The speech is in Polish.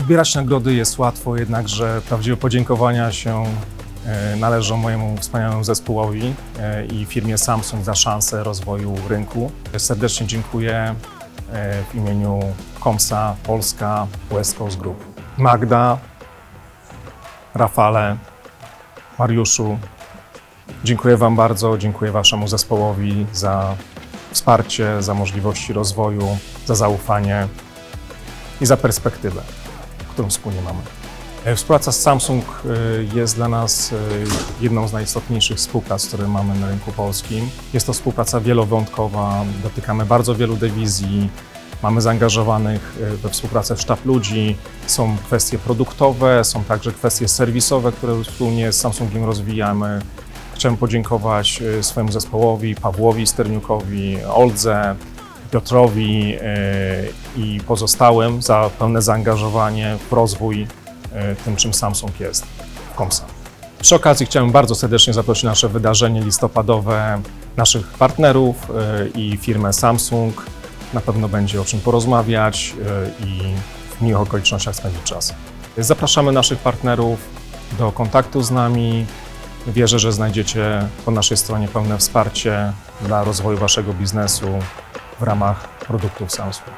Odbierać nagrody jest łatwo, jednakże prawdziwe podziękowania się e, należą mojemu wspaniałemu zespołowi e, i firmie Samsung za szansę rozwoju rynku. Serdecznie dziękuję e, w imieniu Komsa Polska West Coast Group. Magda, Rafale, Mariuszu, dziękuję Wam bardzo, dziękuję Waszemu zespołowi za wsparcie, za możliwości rozwoju, za zaufanie i za perspektywę, którą wspólnie mamy. E, Współpraca z Samsung e, jest dla nas e, jedną z najistotniejszych współprac, które mamy na rynku polskim. Jest to współpraca wielowątkowa, dotykamy bardzo wielu dywizji, mamy zaangażowanych we współpracę sztab ludzi, są kwestie produktowe, są także kwestie serwisowe, które wspólnie z Samsungiem rozwijamy. Chciałem podziękować swojemu zespołowi, Pawłowi Sterniukowi, Oldze, Piotrowi e, i pozostałym za pełne zaangażowanie w rozwój e, tym, czym Samsung jest w Komsa. Przy okazji chciałem bardzo serdecznie zaprosić na nasze wydarzenie listopadowe naszych partnerów e, i firmę Samsung. Na pewno będzie o czym porozmawiać i w miłych okolicznościach spędzić czas. Zapraszamy naszych partnerów do kontaktu z nami. Wierzę, że znajdziecie po naszej stronie pełne wsparcie dla rozwoju Waszego biznesu w ramach produktów Samsung.